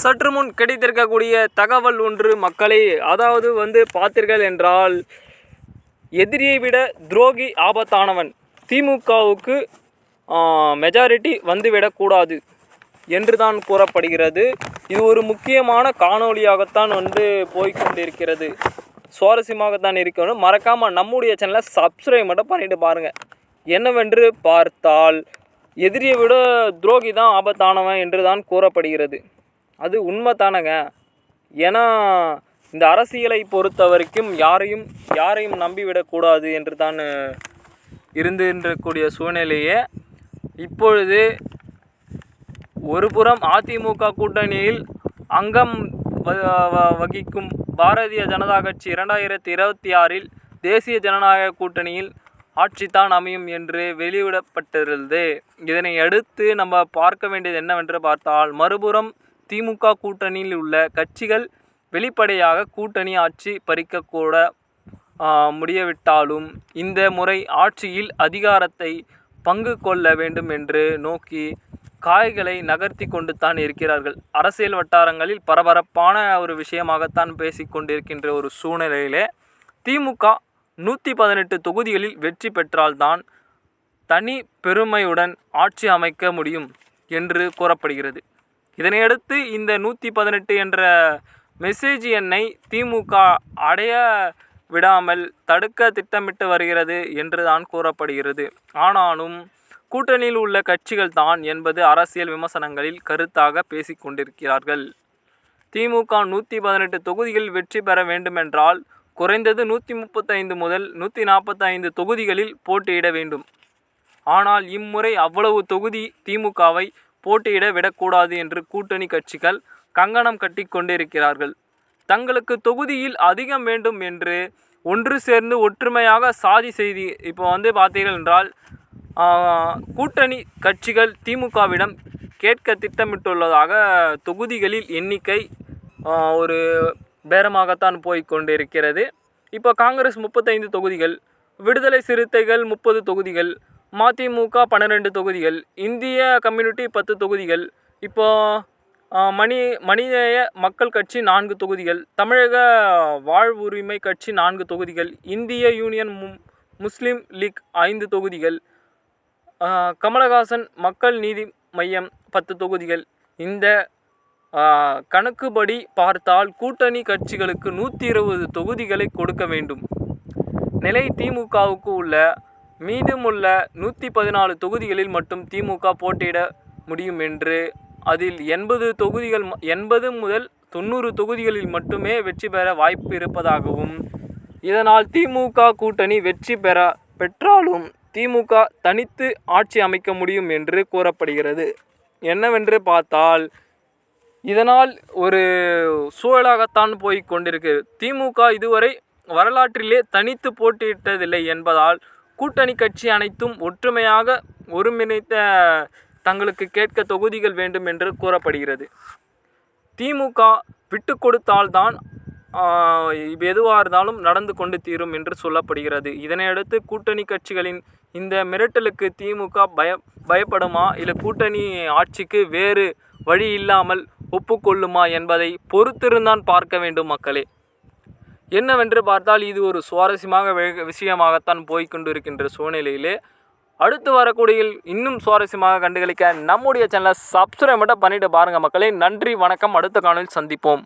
சற்று முன் கிடைத்திருக்கக்கூடிய தகவல் ஒன்று மக்களை அதாவது வந்து பார்த்தீர்கள் என்றால் எதிரியை விட துரோகி ஆபத்தானவன். திமுகவுக்கு மெஜாரிட்டி வந்துவிடக்கூடாது என்று தான் கூறப்படுகிறது. இது ஒரு முக்கியமான காணொளியாகத்தான் வந்து போய்கொண்டிருக்கிறது சுவாரஸ்யமாகத்தான் இருக்கணும். மறக்காமல் நம்முடைய சேனலை சப்ஸ்கிரைப் மட்டும் பண்ணிட்டு பாருங்கள் என்னவென்று பார்த்தால் எதிரியை விட துரோகி தான் ஆபத்தானவன் என்று தான் கூறப்படுகிறது. அது உண்மை தானங்க ஏன்னா இந்த அரசியலை பொறுத்த வரைக்கும் யாரையும் யாரையும் நம்பிவிடக்கூடாது என்று தான் இருந்திருக்கக்கூடிய சூழ்நிலையே. இப்பொழுது ஒரு புறம் அதிமுக கூட்டணியில் அங்கம் வ- வ- வகிக்கும் பாரதிய ஜனதா கட்சி இரண்டாயிரத்தி இருபத்தி ஆறில் தேசிய ஜனநாயக கூட்டணியில் ஆட்சிதான் அமையும் என்று வெளியிடப்பட்டிருந்தது. இதனை அடுத்து நம்ம பார்க்க வேண்டியது என்னவென்று பார்த்தால் மறுபுறம் திமுக கூட்டணியில் உள்ள கட்சிகள் வெளிப்படையாக கூட்டணி ஆட்சி பறிக்கக்கூட முடியவிட்டாலும் இந்த முறை ஆட்சியில் அதிகாரத்தை பங்கு கொள்ள வேண்டும் என்று நோக்கி காய்களை நகர்த்தி கொண்டு தான் இருக்கிறார்கள். அரசியல் வட்டாரங்களில் பரபரப்பான ஒரு விஷயமாகத்தான் பேசிக்கொண்டிருக்கின்ற ஒரு சூழ்நிலையிலே திமுக நூற்றி பதினெட்டு தொகுதிகளில் வெற்றி பெற்றால்தான் தனி பெருமையுடன் ஆட்சி அமைக்க முடியும் என்று கூறப்படுகிறது. இதனையடுத்து இந்த நூற்றி பதினெட்டு என்ற மெசேஜ் எண்ணை திமுக அடைய விடாமல் தடுக்க திட்டமிட்டு வருகிறது என்று தான் கூறப்படுகிறது. ஆனாலும் கூட்டணியில் உள்ள கட்சிகள் தான் என்பது அரசியல் விமர்சனங்களில் கருத்தாக பேசிக்கொண்டிருக்கிறார்கள் திமுக நூற்றி பதினெட்டு தொகுதிகளில் வெற்றி பெற வேண்டுமென்றால் குறைந்தது நூற்றி முப்பத்தைந்து முதல் நூற்றி நாற்பத்தைந்து தொகுதிகளில் போட்டியிட வேண்டும். ஆனால் இம்முறை அவ்வளவு தொகுதி திமுகவை போட்டியிட விடக்கூடாது என்று கூட்டணி கட்சிகள் கங்கணம் கட்டி கொண்டிருக்கிறார்கள். தங்களுக்கு தொகுதியில் அதிகம் வேண்டும் என்று ஒன்று சேர்ந்து ஒற்றுமையாக சாதி செய்தி இப்போ வந்து பார்த்தீர்கள் என்றால் கூட்டணி கட்சிகள் திமுகவிடம் கேட்க திட்டமிட்டுள்ளதாக தொகுதிகளில் எண்ணிக்கை ஒரு பேரமாகத்தான் போய் கொண்டிருக்கிறது. இப்போ காங்கிரஸ் முப்பத்தைந்து தொகுதிகள் விடுதலை சிறுத்தைகள் முப்பது தொகுதிகள் மதிமுக பன்னிரெண்டு தொகுதிகள் இந்திய கம்யூனிட்டி பத்து தொகுதிகள் இப்போ மணி மனிதநேய மக்கள் கட்சி நான்கு தொகுதிகள் தமிழக வாழ்வுரிமை கட்சி நான்கு தொகுதிகள் இந்திய யூனியன் முஸ்லீம் லீக் ஐந்து தொகுதிகள் கமலஹாசன் மக்கள் நீதி மையம் பத்து தொகுதிகள். இந்த கணக்குப்படி பார்த்தால் கூட்டணி கட்சிகளுக்கு நூற்றி இருபது தொகுதிகளை கொடுக்க வேண்டும். நிலை திமுகவுக்கு உள்ள மீதமுள்ள நூற்றி பதினாலு தொகுதிகளில் மட்டும் திமுக போட்டியிட முடியும் என்று அதில் எண்பது தொகுதிகள் எண்பது முதல் தொண்ணூறு தொகுதிகளில் மட்டுமே வெற்றி பெற வாய்ப்பு இருப்பதாகவும் இதனால் திமுக கூட்டணி வெற்றி பெற பெற்றாலும் திமுக தனித்து ஆட்சி அமைக்க முடியும் என்று கூறப்படுகிறது. என்னவென்று பார்த்தால் இதனால் ஒரு சூழலாகத்தான் போய் கொண்டிருக்கு. திமுக இதுவரை வரலாற்றிலே தனித்து போட்டியிட்டதில்லை என்பதால் கூட்டணி கட்சி அனைத்தும் ஒற்றுமையாக ஒருங்கிணைத்த தங்களுக்கு கேட்க தொகுதிகள் வேண்டும் என்று கூறப்படுகிறது. திமுக விட்டு கொடுத்தால்தான் எதுவாக இருந்தாலும் நடந்து கொண்டு தீரும் என்று சொல்லப்படுகிறது. இதனையடுத்து கூட்டணி கட்சிகளின் இந்த மிரட்டலுக்கு திமுக பய பயப்படுமா? இல்லை கூட்டணி ஆட்சிக்கு வேறு வழி இல்லாமல் ஒப்புக்கொள்ளுமா என்பதை பொறுத்திருந்தான் பார்க்க வேண்டும் மக்களே. என்னவென்று பார்த்தால் இது ஒரு சுவாரஸ்யமாக விஷயமாகத்தான் போய்க்கொண்டு இருக்கின்ற சூழ்நிலையிலே. அடுத்து வரக்கூடிய இன்னும் சுவாரஸ்யமாக கண்டுகளிக்க நம்முடைய சேனலை சப்ஸ்கிரைப் மட்டும் பண்ணிவிட்டு பாருங்கள் மக்களே. நன்றி வணக்கம். அடுத்த காணொலியில் சந்திப்போம்.